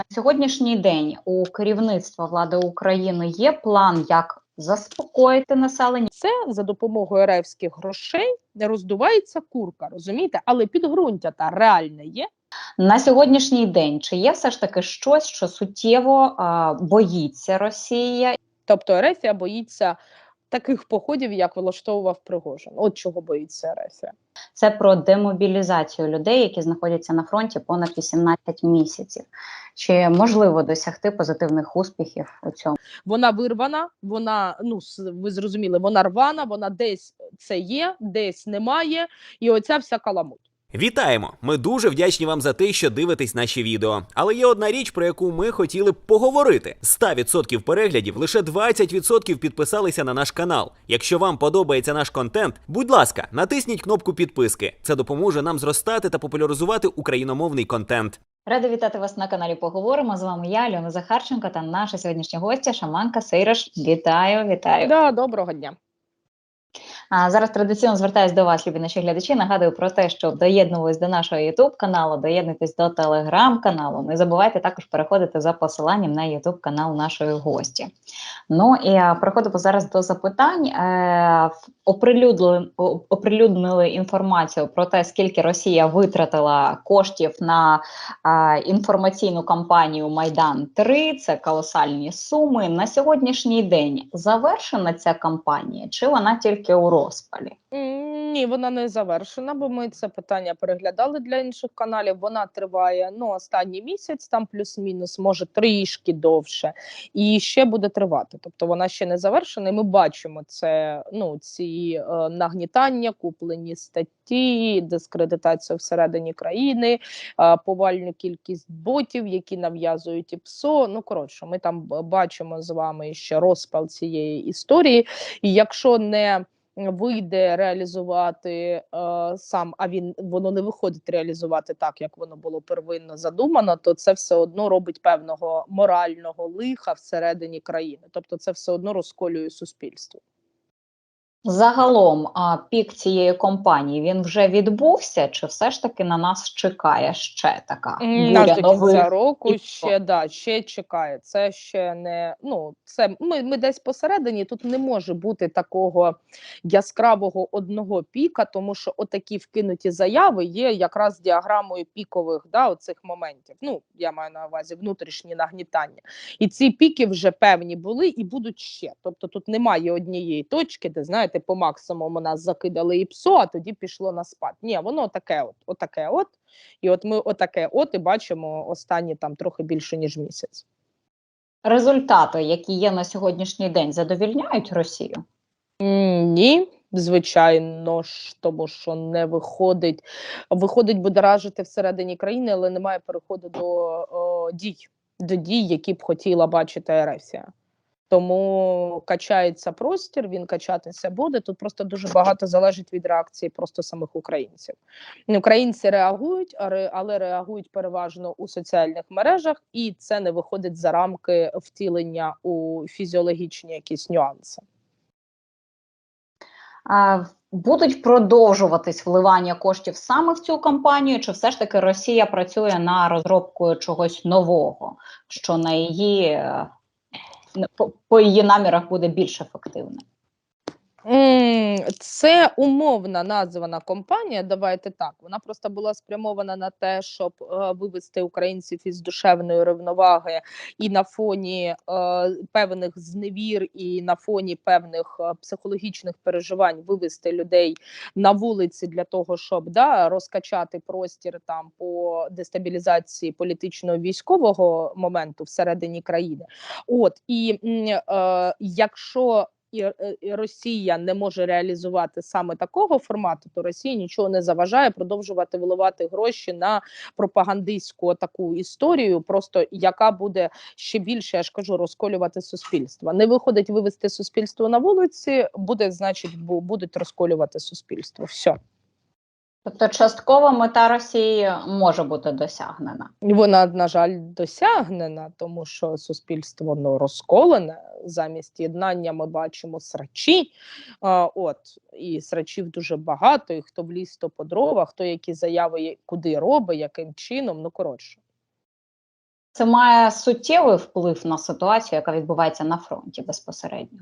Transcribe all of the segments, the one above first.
На сьогоднішній день у керівництва влади України є план, як заспокоїти населення. Це за допомогою ревських грошей не роздувається курка, розумієте? Але підґрунтя та реальне є. На сьогоднішній день чи є все ж таки щось, що суттєво а, боїться Росія? Тобто Ерефія боїться таких походів, як влаштовував Пригожин. От чого боїться Ерефія. Це про демобілізацію людей, які знаходяться на фронті понад 18 місяців. Чи можливо досягти позитивних успіхів у цьому? Вона вирвана, вона ну ви зрозуміли, вона рвана, вона десь це є, десь немає, і оця вся каламуть. Вітаємо! Ми дуже вдячні вам за те, що дивитесь наші відео. Але є одна річ, про яку ми хотіли б поговорити: з 100% переглядів лише 20% підписалися на наш канал. Якщо вам подобається наш контент, будь ласка, натисніть кнопку підписки. Це допоможе нам зростати та популяризувати україномовний контент. Рада вітати вас на каналі. Поговоримо з вами. Я Альона Захарченко та наша сьогоднішня гостя Шаманка Сейраш. Вітаю, вітаю. Да, доброго дня. А зараз традиційно звертаюсь до вас, любі наші глядачі. Нагадую про те, що доєднувались до нашого youtube каналу, доєднуйтесь до телеграм каналу. Не забувайте також переходити за посиланням на youtube канал нашої гості. Ну і а, переходимо зараз до запитань. Е, оприлюднили, оприлюднили інформацію про те, скільки Росія витратила коштів на інформаційну кампанію Майдан 3 Це колосальні суми. На сьогоднішній день завершена ця кампанія, чи вона тільки у розпалі? Ні, вона не завершена, бо ми це питання переглядали для інших каналів. Вона триває ну останній місяць, там плюс-мінус, може трішки довше, і ще буде тривати. Тобто вона ще не завершена. І ми бачимо це. Ну ці е, нагнітання, куплені статті, дискредитацію всередині країни, е, повальну кількість ботів, які нав'язують і ПСО. Ну коротше, ми там бачимо з вами ще розпал цієї історії. І якщо не вийде реалізувати е, сам, а він воно не виходить реалізувати так, як воно було первинно задумано, то це все одно робить певного морального лиха всередині країни. Тобто, це все одно розколює суспільство. Загалом, пік цієї компанії він вже відбувся, чи все ж таки на нас чекає ще така буря нових? року і ще да ще чекає. Це ще не ну це ми, ми десь посередині. Тут не може бути такого яскравого одного піка, тому що отакі вкинуті заяви є якраз діаграмою пікових да оцих моментів. Ну я маю на увазі внутрішні нагнітання, і ці піки вже певні були і будуть ще. Тобто тут немає однієї точки, де знаєте, по максимуму нас закидали і псо, а тоді пішло на спад. Ні, воно таке, от, отаке, от. І от ми отаке, от і бачимо останні там трохи більше ніж місяць. Результати, які є на сьогоднішній день, задовільняють Росію? Ні, звичайно ж, тому що не виходить. Виходить будоражити всередині країни, але немає переходу до о, дій, до дій, які б хотіла бачити Ерефія. Тому качається простір, він качатися буде. Тут просто дуже багато залежить від реакції просто самих українців. Українці реагують, але реагують переважно у соціальних мережах, і це не виходить за рамки втілення у фізіологічні якісь нюанси. А, будуть продовжуватись вливання коштів саме в цю кампанію, чи все ж таки Росія працює на розробку чогось нового, що на її е, по, по її намірах буде більш ефективним? Це умовна названа компанія. Давайте так. Вона просто була спрямована на те, щоб е, вивести українців із душевної рівноваги і на фоні е, певних зневір, і на фоні певних е, психологічних переживань вивести людей на вулиці для того, щоб да, розкачати простір там по дестабілізації політичного військового моменту всередині країни. От і якщо і е, і Росія не може реалізувати саме такого формату, то Росії нічого не заважає продовжувати виливати гроші на пропагандистську таку історію, просто яка буде ще більше, я ж кажу, розколювати суспільство. Не виходить вивести суспільство на вулиці, буде значить, бу- будуть розколювати суспільство. Все. Тобто часткова мета Росії може бути досягнена. Вона, на жаль, досягнена, тому що суспільство ну, розколене. Замість єднання ми бачимо срачі. А, от, і срачів дуже багато, і хто в ліс, то по дрова, хто які заяви куди робить, яким чином. Ну, коротше. Це має суттєвий вплив на ситуацію, яка відбувається на фронті безпосередньо.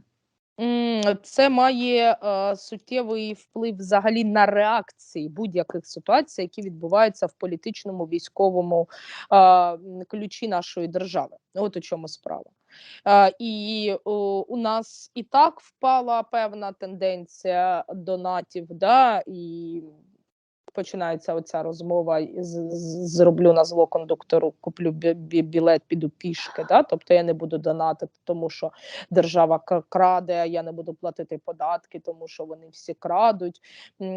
Це має е, суттєвий вплив взагалі на реакції будь-яких ситуацій, які відбуваються в політичному військовому е, ключі нашої держави. От у чому справа. Е, і о, у нас і так впала певна тенденція донатів, да, і починається оця розмова зроблю на зло кондуктору, куплю бі- бі- білет, піду пішки. Да? Тобто я не буду донатити, тому що держава краде, я не буду платити податки, тому що вони всі крадуть.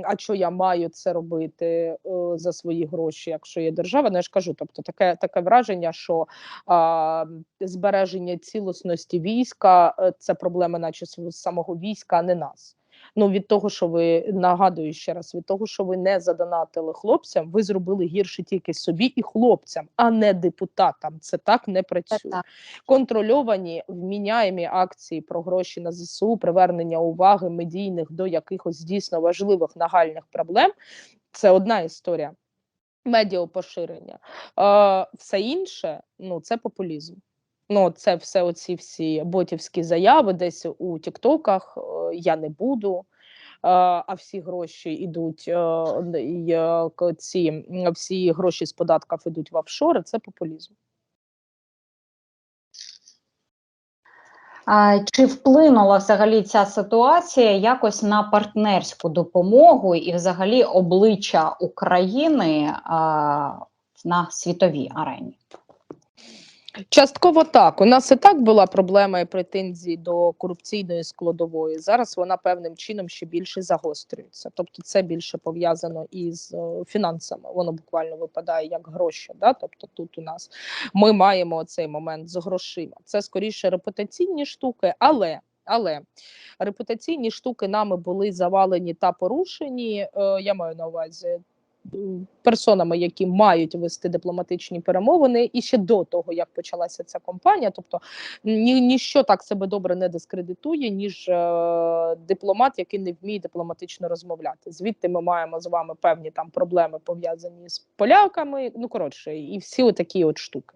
А що я маю це робити е, за свої гроші, якщо є держава? Ну я ж кажу, тобто таке, таке враження, що а, збереження цілісності війська е, це проблема, наче самого війська, а не нас. Ну від того, що ви нагадую ще раз, від того, що ви не задонатили хлопцям, ви зробили гірше тільки собі і хлопцям, а не депутатам. Це так не працює так. контрольовані вміняємі акції про гроші на ЗСУ, привернення уваги медійних до якихось дійсно важливих нагальних проблем. Це одна історія медіапоширення. Е, все інше ну це популізм. Ну, це все оці всі ботівські заяви, десь у Тіктоках е, я не буду. е, А всі гроші йдуть, е, ці всі гроші з податків йдуть в офшори. Це популізм. Чи вплинула взагалі ця ситуація якось на партнерську допомогу і взагалі обличчя України на світовій арені? Частково так. У нас і так була проблема і претензії до корупційної складової. Зараз вона певним чином ще більше загострюється. Тобто, це більше пов'язано із е, фінансами. Воно буквально випадає як гроші. Да? Тобто, тут у нас ми маємо цей момент з грошима. Це скоріше репутаційні штуки, але. Але репутаційні штуки нами були завалені та порушені. Е, я маю на увазі персонами, які мають вести дипломатичні перемовини, і ще до того, як почалася ця компанія, Тобто ні, ніщо так себе добре не дискредитує, ніж е, дипломат, який не вміє дипломатично розмовляти. Звідти ми маємо з вами певні там проблеми пов'язані з поляками. Ну коротше, і всі отакі от штуки.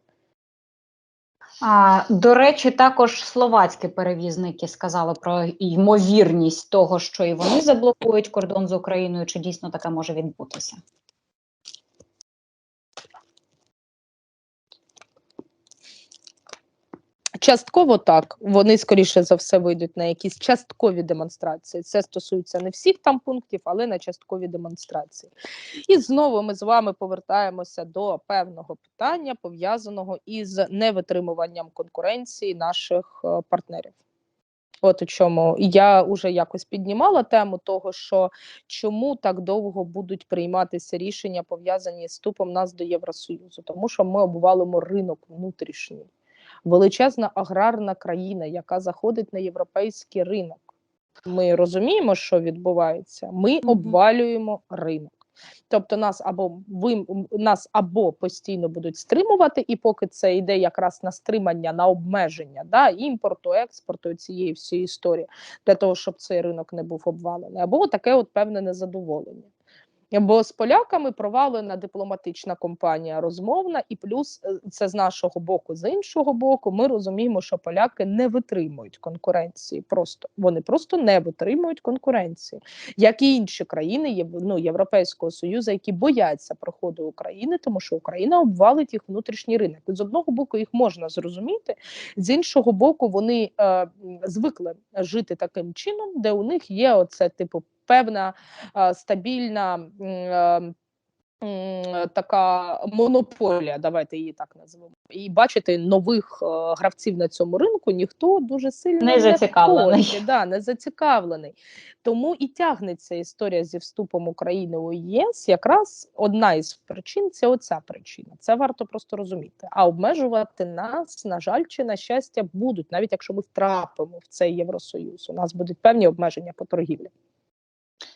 А, до речі, також словацькі перевізники сказали про ймовірність того, що і вони заблокують кордон з Україною. Чи дійсно таке може відбутися? Частково так. Вони скоріше за все вийдуть на якісь часткові демонстрації. Це стосується не всіх там пунктів, але на часткові демонстрації. І знову ми з вами повертаємося до певного питання, пов'язаного із невитримуванням конкуренції наших е, партнерів. От у чому я вже якось піднімала тему того, що чому так довго будуть прийматися рішення пов'язані з вступом нас до Євросоюзу, тому що ми обвалимо ринок внутрішній величезна аграрна країна, яка заходить на європейський ринок. Ми розуміємо, що відбувається. Ми обвалюємо ринок. Тобто нас або ви нас або постійно будуть стримувати, і поки це йде якраз на стримання, на обмеження да, імпорту, експорту цієї всієї історії, для того, щоб цей ринок не був обвалений, або таке от певне незадоволення. Бо з поляками провалена дипломатична компанія розмовна, і плюс е, це з нашого боку, з іншого боку, ми розуміємо, що поляки не витримують конкуренції. Просто вони просто не витримують конкуренції, як і інші країни ну, Європейського союзу, які бояться проходу України, тому що Україна обвалить їх внутрішній ринок. І з одного боку їх можна зрозуміти, з іншого боку, вони е, звикли жити таким чином, де у них є оце типу певна стабільна така монополія, давайте її так назвемо. І бачити нових гравців на цьому ринку ніхто дуже сильно Не зацікавлений. хоче, да, не зацікавлений. Тому і тягнеться історія зі вступом України у ЄС. Якраз одна із причин це оця причина. Це варто просто розуміти. А обмежувати нас, на жаль, чи на щастя, будуть, навіть якщо ми втрапимо в цей Євросоюз. У нас будуть певні обмеження по торгівлі.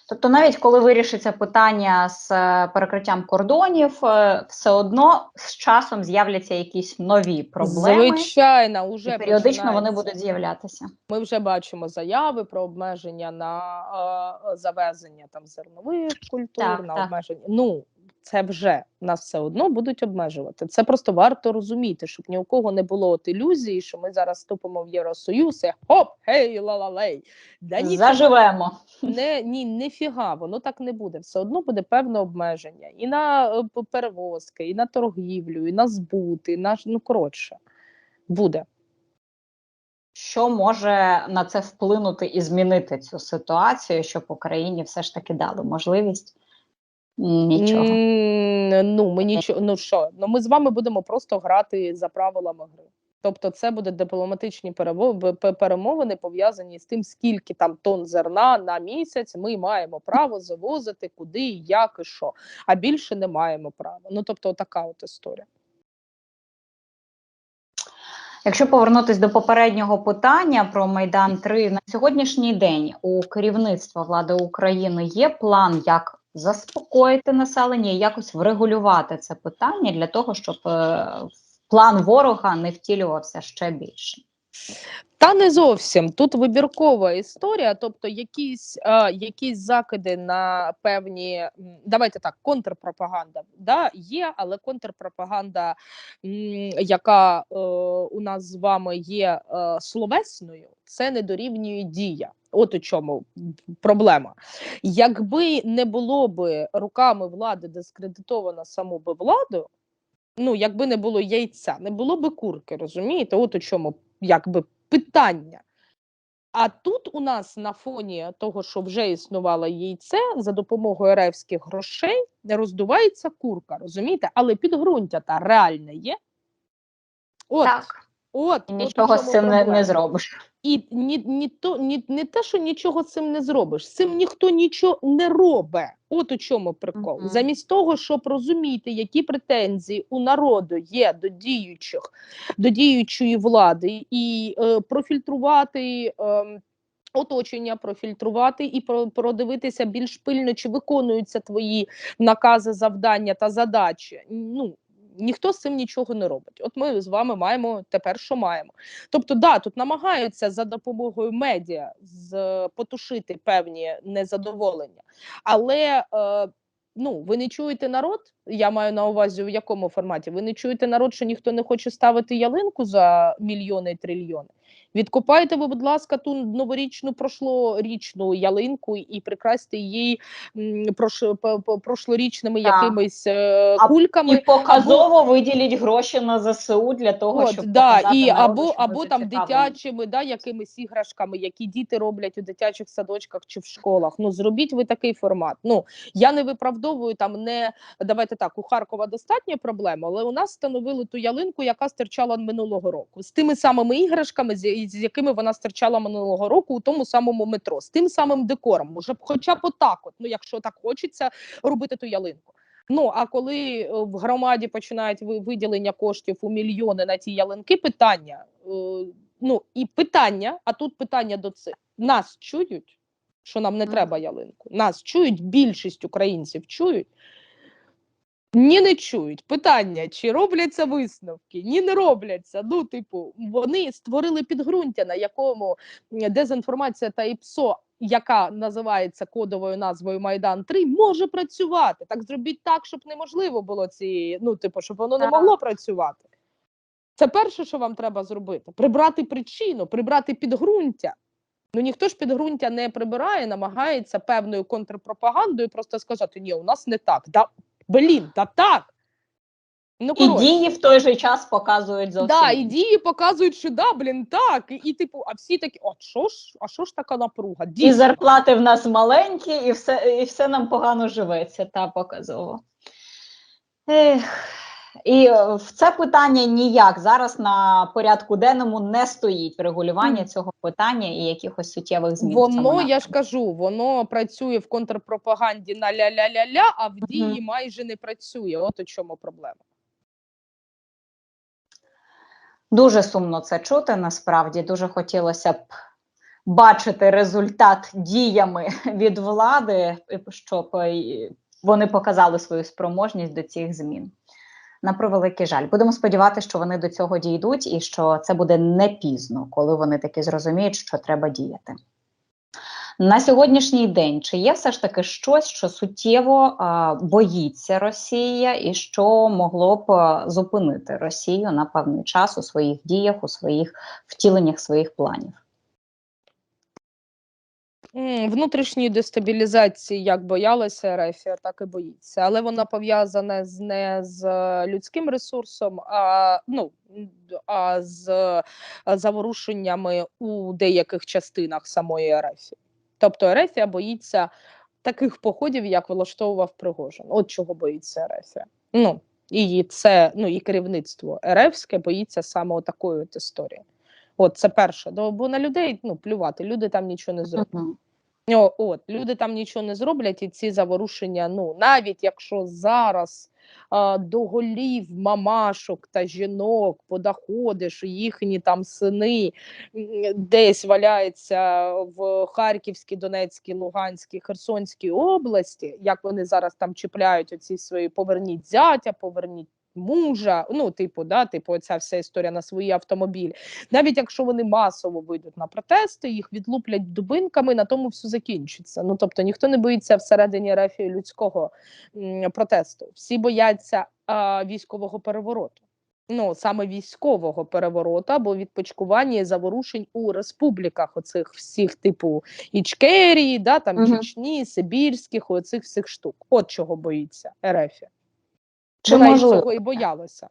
Тобто, навіть коли вирішиться питання з е, перекриттям кордонів, е, все одно з часом з'являться якісь нові проблеми, Звичайно, уже і періодично вони будуть з'являтися. Ми вже бачимо заяви про обмеження на е, завезення там зернових культур, Так, на так. обмеження. Ну це вже нас все одно будуть обмежувати. Це просто варто розуміти, щоб ні у кого не було от ілюзії, що ми зараз вступимо в Євросоюз і хоп, гей, ла-ла-лей. Да ні, Заживемо. не ні, ніфіга, воно так не буде. Все одно буде певне обмеження і на е, перевозки, і на торгівлю, і на збут, і на ну коротше, буде. Що може на це вплинути і змінити цю ситуацію, щоб Україні все ж таки дали можливість? Нічого. Ну, ми нічого, ну що, ну ми з вами будемо просто грати за правилами гри. Тобто, це буде дипломатичні перемовини пов'язані з тим, скільки там тонн зерна на місяць ми маємо право завозити, куди, як і що. А більше не маємо права. Ну тобто, така от історія. Якщо повернутися до попереднього питання про Майдан 3 на сьогоднішній день у керівництва влади України є план, як заспокоїти населення і якось врегулювати це питання для того, щоб е, план ворога не втілювався ще більше. Та не зовсім тут вибіркова історія, тобто якісь, е, якісь закиди на певні, давайте так, контрпропаганда да, є, але контрпропаганда, м, яка е, у нас з вами є е, словесною, це не дорівнює дія. От у чому проблема. Якби не було би руками влади дискредитовано саму би владу, ну якби не було яйця, не було би курки, розумієте? От у чому якби питання. А тут у нас на фоні того, що вже існувало яйце, за допомогою ревських грошей роздувається курка, розумієте? Але підґрунтя та реальне є. От, Так, от, нічого з цим не, не зробиш. І ні, ні, то, ні, не те, що нічого з цим не зробиш, з цим ніхто нічого не робить. От у чому прикол. Мгм. Замість того, щоб розуміти, які претензії у народу є до діючих, до діючої влади, і е, профільтрувати. Е, Оточення профільтрувати і про- продивитися більш пильно, чи виконуються твої накази, завдання та задачі. Ну ніхто з цим нічого не робить. От ми з вами маємо тепер, що маємо. Тобто, да, тут намагаються за допомогою медіа з, потушити певні незадоволення, але е, ну, ви не чуєте народ. Я маю на увазі, в якому форматі ви не чуєте народ, що ніхто не хоче ставити ялинку за мільйони і трильйони. Відкопайте ви, будь ласка, ту новорічну прошлорічну ялинку і прикрасьте її прош, прошлорічними Так. якимись е, кульками. І показово виділіть гроші на ЗСУ для того, От, щоб да, показати і народу, або, або там дитячими, да, якимись іграшками, які діти роблять у дитячих садочках чи в школах. Ну зробіть ви такий формат. Ну я не виправдовую там, не давайте так. У Харкова достатня проблема, але у нас встановили ту ялинку, яка стирчала минулого року, з тими самими іграшками, з, з якими вона стирчала минулого року у тому самому метро, з тим самим декором. Може хоча б отак, от, ну якщо так хочеться робити ту ялинку. Ну а коли е, в громаді починають ви- виділення коштів у мільйони на ті ялинки, питання. е, Ну і питання, а тут питання до цих нас чують, що нам не треба ялинку. Нас чують, більшість українців чують. Ні, не чують. Питання, чи робляться висновки? Ні, не робляться. Ну, типу, вони створили підґрунтя, на якому дезінформація та ІПСО, яка називається кодовою назвою Майдан 3 може працювати. Так зробіть так, щоб неможливо було ці, ну, типу, щоб воно не могло працювати. Це перше, що вам треба зробити: прибрати причину, прибрати підґрунтя. Ну ніхто ж підґрунтя не прибирає, намагається певною контрпропагандою просто сказати: ні, у нас не так. Да, блін, та так. Ну, І дії в той же час показують зовсім. Да, і дії показують, що да, блін, так. І, і типу, а всі такі, а що ж, а що ж така напруга? І зарплати в нас маленькі, і все, і все нам погано живеться, та показово. Ех. І е, в це питання ніяк зараз на порядку денному не стоїть врегулювання цього питання і якихось суттєвих змін. Воно, я ж кажу, воно працює в контрпропаганді на ля-ля-ля-ля, а в дії майже не працює. От у чому проблема. Дуже сумно це чути. Насправді дуже хотілося б бачити результат діями від влади, щоб е, вони показали свою спроможність до цих змін. На превеликий жаль, будемо сподіватися, що вони до цього дійдуть, і що це буде не пізно, коли вони таки зрозуміють, що треба діяти. На сьогоднішній день чи є все ж таки щось, що суттєво а, боїться Росія, і що могло б зупинити Росію на певний час у своїх діях, у своїх втіленнях своїх планів? Внутрішньої дестабілізації як боялася Ерефія, так і боїться. Але вона пов'язана з не з е, людським ресурсом, а ну а з е, заворушеннями у деяких частинах самої Ерефії. Тобто Ерефія боїться таких походів, як влаштовував Пригожин. От чого боїться Ерефія. Ну і це ну і керівництво Ерефське боїться саме такої от історії. От це перше. До- Бо на людей ну плювати, люди там нічого не зроблять. Мгм. О, от люди там нічого не зроблять, і ці заворушення. Ну навіть якщо зараз а, до голів мамашок та жінок подаходиш, їхні там сини десь валяються в Харківській, Донецькій, Луганській, Херсонській області, як вони зараз там чіпляють оці свої поверніть зятя, поверніть. Мужа, ну, типу, да, типу, ця вся історія на свої автомобілі. Навіть якщо вони масово вийдуть на протести, їх відлуплять дубинками, на тому все закінчиться. Ну тобто ніхто не боїться всередині рефії людського м, протесту. Всі бояться а, військового перевороту. Ну саме військового перевороту або відпочкування і заворушень у республіках, оцих всіх, типу Ічкерії, да, там Мгм. Чечні, Сибірських, оцих всіх штук. От чого боїться Ерефія. Чи Вона можливо? цього і боялася.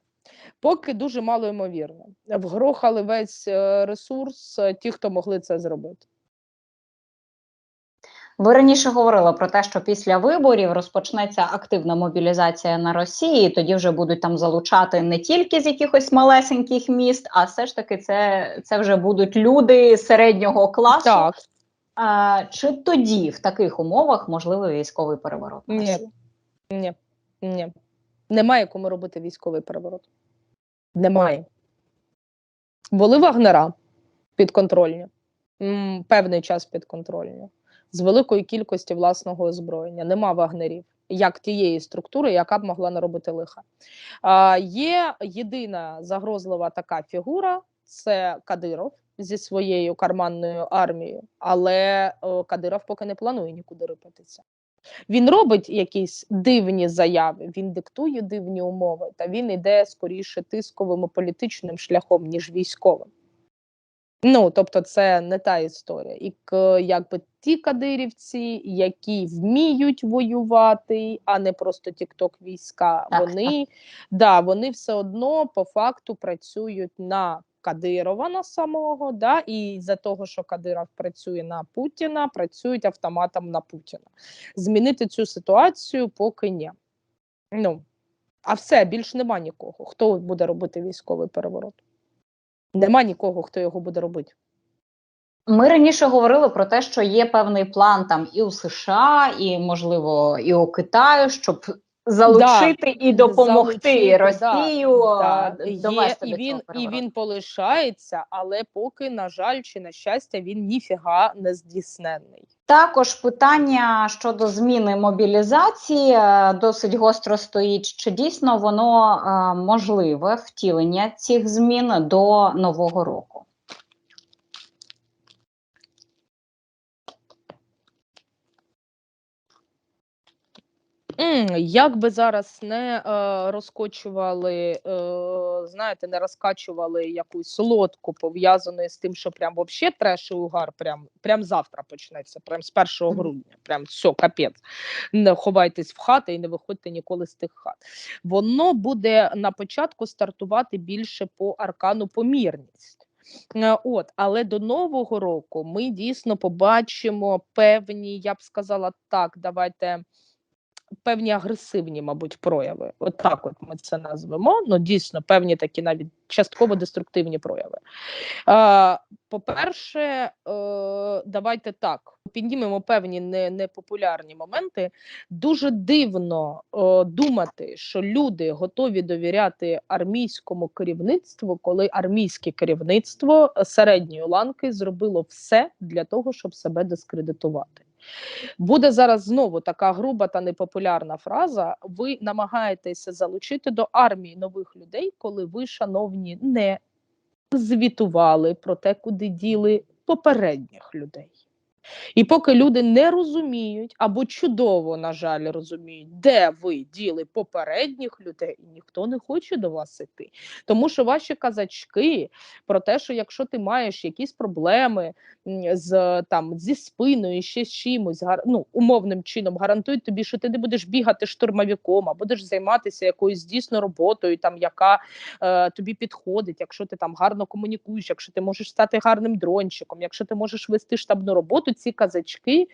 Поки дуже мало ймовірно. Вгрохали весь е, ресурс, е, ті, хто могли це зробити. Ви раніше говорили про те, що після виборів розпочнеться активна мобілізація на Росії. і Тоді вже будуть там залучати не тільки з якихось малесеньких міст, а все ж таки це, це вже будуть люди середнього класу. Так, А, чи тоді в таких умовах можливий військовий переворот? Ні. Ні, ні. Немає кому робити військовий переворот. Немає. Були вагнера підконтрольні, певний час підконтрольні, з великої кількості власного озброєння. Нема вагнерів, як тієї структури, яка б могла наробити лиха. А, є єдина загрозлива така фігура це Кадиров зі своєю карманною армією, але о, Кадиров поки не планує нікуди рипатися. Він робить якісь дивні заяви, він диктує дивні умови, та він йде скоріше тисковим і політичним шляхом, ніж військовим. Ну, тобто, це не та історія. І якби ті кадирівці, які вміють воювати, а не просто тікток війська, Так, вони, да, вони все одно по факту працюють на Кадирова на самого, да, і за того, що Кадиров працює на Путіна, працюють автоматом на Путіна. Змінити цю ситуацію поки ні. Ну, а все, більш нема нікого. Хто буде робити військовий переворот? Нема нікого, хто його буде робити. Ми раніше говорили про те, що є певний план там і у США, і можливо і у Китаю, щоб залучити і допомогти залучити, Росію Да, а, є, довести і до він, цього і він полишається, але поки, на жаль, чи на щастя, він ніфіга не здійсненний. Також питання щодо зміни мобілізації е, досить гостро стоїть. Чи дійсно воно е, можливе втілення цих змін до нового року? М, Як би зараз не е, розкочували, е, знаєте, не розкачували якусь лодку пов'язану з тим, що прям вообще треш і угар, прям, прям завтра почнеться, прям з 1 грудня, прям все, капець. Не ховайтесь в хати і не виходьте ніколи з тих хат. Воно буде на початку стартувати більше по аркану помірність. Е, От, але до нового року ми дійсно побачимо певні, я б сказала так, давайте певні агресивні, мабуть, прояви. От так от ми це назвемо. Ну, дійсно, певні такі навіть частково деструктивні прояви. Е, по-перше, е, давайте так. Піднімемо певні не, непопулярні моменти. Дуже дивно е, думати, що люди готові довіряти армійському керівництву, коли армійське керівництво середньої ланки зробило все для того, щоб себе дискредитувати. Буде зараз знову така груба та непопулярна фраза. Ви намагаєтеся залучити до армії нових людей, коли ви, шановні, не звітували про те, куди діли попередніх людей. І поки люди не розуміють або чудово, на жаль, розуміють, де ви діли попередніх людей, ніхто не хоче до вас іти. Тому що ваші казачки про те, що якщо ти маєш якісь проблеми з там зі спиною, ще з чимось, ну, умовним чином гарантують тобі, що ти не будеш бігати штурмовиком, а будеш займатися якоюсь дійсно роботою, там яка е, тобі підходить, якщо ти там гарно комунікуєш, якщо ти можеш стати гарним дрончиком, якщо ти можеш вести штабну роботу, ці казачки.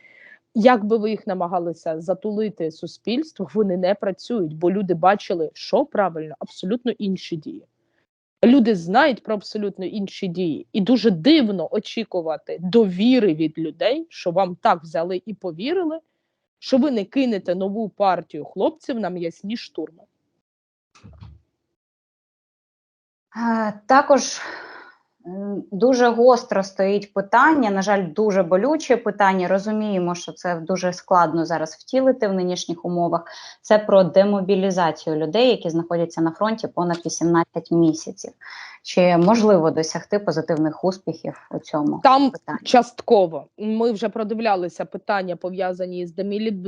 Як би ви їх намагалися затулити суспільство, вони не працюють, бо люди бачили, що правильно, абсолютно інші дії. Люди знають про абсолютно інші дії, і дуже дивно очікувати довіри від людей, що вам так взяли і повірили, що ви не кинете нову партію хлопців на м'ясні штурми. Е, Також дуже гостро стоїть питання, на жаль, дуже болюче питання. Розуміємо, що це дуже складно зараз втілити в нинішніх умовах. Це про демобілізацію людей, які знаходяться на фронті понад 18 місяців. Чи можливо досягти позитивних успіхів у цьому Там питанні? частково ми вже продивлялися питання пов'язані з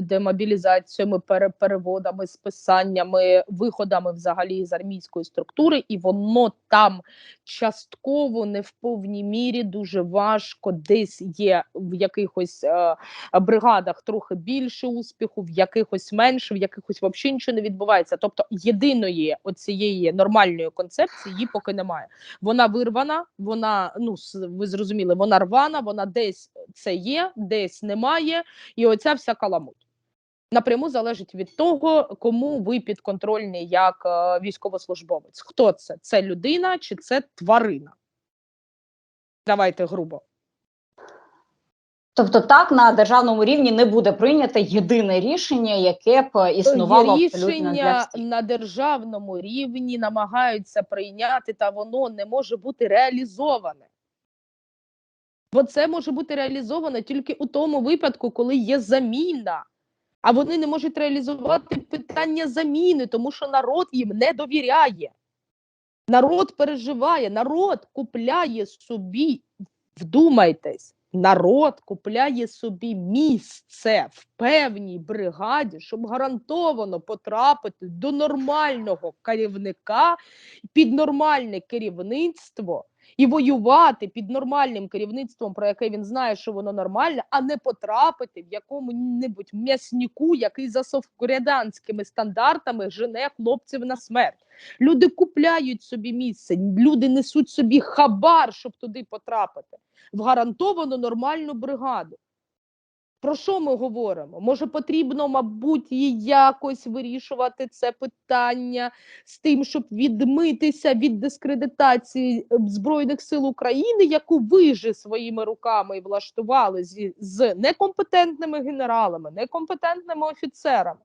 демобілізаціями, переводами, списаннями, виходами взагалі з армійської структури, і воно там частково не в повній мірі дуже важко. Десь є в якихось е, бригадах трохи більше успіху, в якихось менше, в якихось взагалі нічого не відбувається. Тобто єдиної оцієї нормальної концепції її поки немає. Вона вирвана, вона ну ви зрозуміли, вона рвана, вона десь це є, десь немає, і оця вся каламуть. Напряму залежить від того, кому ви підконтрольні як е, військовослужбовець. Хто це? Це людина чи це тварина? Давайте грубо. Тобто, так на державному рівні не буде прийнято єдине рішення, яке б існувало для рішення всіх. на державному рівні намагаються прийняти, та воно не може бути реалізоване. Бо це може бути реалізовано тільки у тому випадку, коли є заміна. А вони не можуть реалізувати питання заміни, тому що народ їм не довіряє. Народ переживає, народ купляє собі, вдумайтесь, народ купляє собі місце в певній бригаді, щоб гарантовано потрапити до нормального керівника під нормальне керівництво і воювати під нормальним керівництвом, про яке він знає, що воно нормальне, а не потрапити в якому-небудь м'ясніку, який за совкоряданськими стандартами жене хлопців на смерть. Люди купляють собі місце, люди несуть собі хабар, щоб туди потрапити в гарантовано нормальну бригаду. Про що ми говоримо? Може, потрібно, мабуть, і якось вирішувати це питання з тим, щоб відмитися від дискредитації е, Збройних сил України, яку ви же своїми руками влаштували зі, з некомпетентними генералами, некомпетентними офіцерами,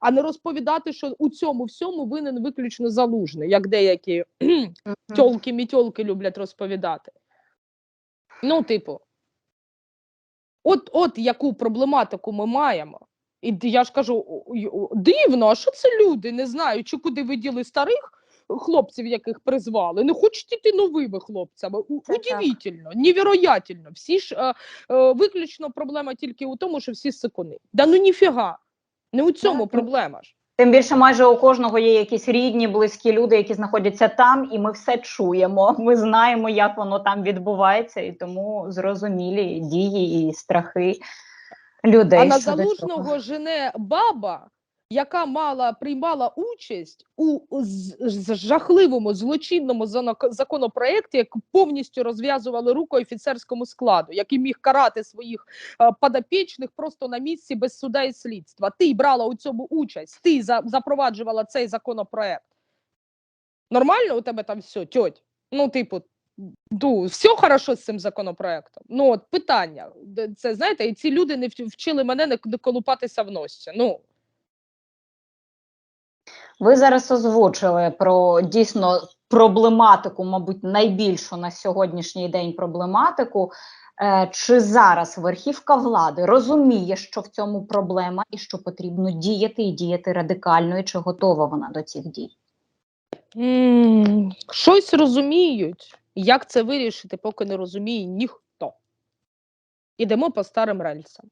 а не розповідати, що у цьому всьому винен виключно залужний, як деякі тьолки-мітьолки люблять розповідати. Ну, типу, от, от яку проблематику ми маємо. І я ж кажу, дивно, а що це люди? Не знаю, чи куди ви діли старих хлопців, яких призвали. Не хочуть іти новими хлопцями. Удивительно, невероятно. Всі ж е, е, виключно проблема тільки у тому, що всі сикуни. Да ну ніфіга. Не у цьому Ну, проблема ж. Тим більше, майже у кожного є якісь рідні, близькі люди, які знаходяться там, і ми все чуємо. Ми знаємо, як воно там відбувається, і тому зрозумілі дії і страхи людей. А на залужного жене баба, яка мала приймала участь у жахливому злочинному законопроекті, як повністю розв'язували руку офіцерському складу, який міг карати своїх е, подопічних просто на місці без суда і слідства. Ти брала у цьому участь, ти запроваджувала цей законопроект. Нормально у тебе там все, тьоть? Ну, типу, Ну, все хорошо з цим законопроектом. Ну, от питання. Це знаєте, і ці люди не вчили мене не, не колупатися в носі. Ну, Ви зараз озвучили про дійсно проблематику, мабуть, найбільшу на сьогоднішній день проблематику. Е, Чи зараз верхівка влади розуміє, що в цьому проблема і що потрібно діяти і діяти радикально, і чи готова вона до цих дій? щось розуміють. Як це вирішити, поки не розуміє ніхто. ідемо по старим рельсам.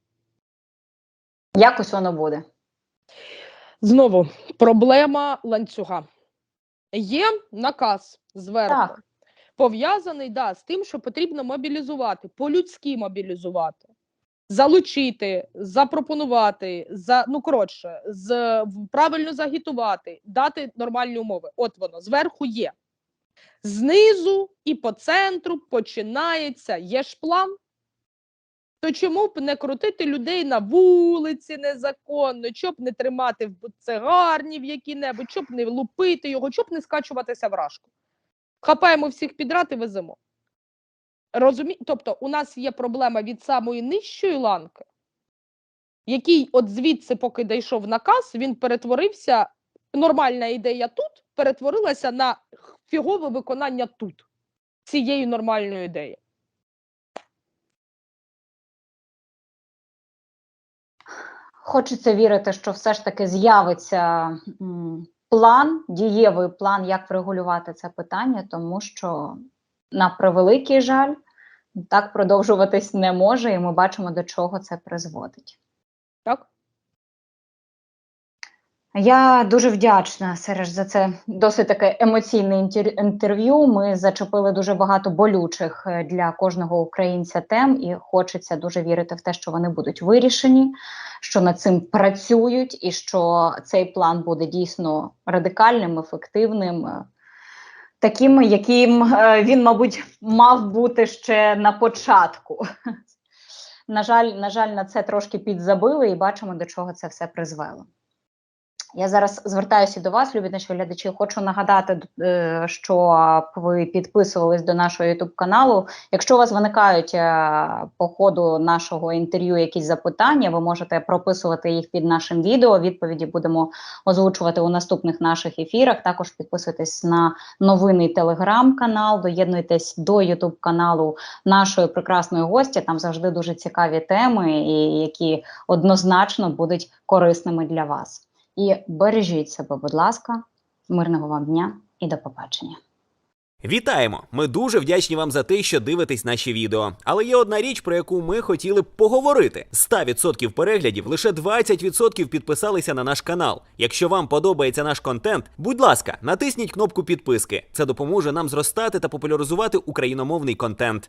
Якось воно буде. Знову проблема ланцюга. Є наказ зверху, пов'язаний да, з тим, що потрібно мобілізувати, по-людськи мобілізувати, залучити, запропонувати, за, ну коротше, з, правильно загітувати, дати нормальні умови. От воно, зверху є. Знизу і по центру починається. Є ж план. То чому б не крутити людей на вулиці незаконно, щоб не тримати в буцегарні в які-небудь, щоб не лупити його, щоб не скачуватися в рашку. Хапаємо всіх підряд і веземо. Розумі... Тобто, у нас є проблема від самої нижчої ланки, який от звідси, поки дійшов наказ, він перетворився. Нормальна ідея тут перетворилася на фігове виконання тут цієї нормальної ідеї. Хочеться вірити, що все ж таки з'явиться план, дієвий план, як врегулювати це питання, тому що на превеликий жаль, так продовжуватись не може, і ми бачимо, до чого це призводить. Так? Я дуже вдячна, Сереж, за це досить таке емоційне інтер- інтерв'ю. Ми зачепили дуже багато болючих е, для кожного українця тем, і хочеться дуже вірити в те, що вони будуть вирішені, що над цим працюють, і що цей план буде дійсно радикальним, ефективним. е, Таким, яким е, він, мабуть, мав бути ще на початку. На жаль, на жаль, на це трошки підзабили і бачимо, до чого це все призвело. Я зараз звертаюся до вас, любі наші глядачі. Хочу нагадати, е, що ви підписувались до нашого youtube каналу. Якщо у вас виникають е, по ходу нашого інтерв'ю якісь запитання, ви можете прописувати їх під нашим відео. Відповіді будемо озвучувати у наступних наших ефірах. Також підписуйтесь на новинний телеграм-канал, доєднуйтесь до youtube каналу нашої прекрасної гості. Там завжди дуже цікаві теми, які однозначно будуть корисними для вас. І бережіть себе, будь ласка, мирного вам дня і до побачення. Вітаємо! Ми дуже вдячні вам за те, що дивитесь наші відео. Але є одна річ, про яку ми хотіли б поговорити: з 100% переглядів лише 20% підписалися на наш канал. Якщо вам подобається наш контент, будь ласка, натисніть кнопку підписки. Це допоможе нам зростати та популяризувати україномовний контент.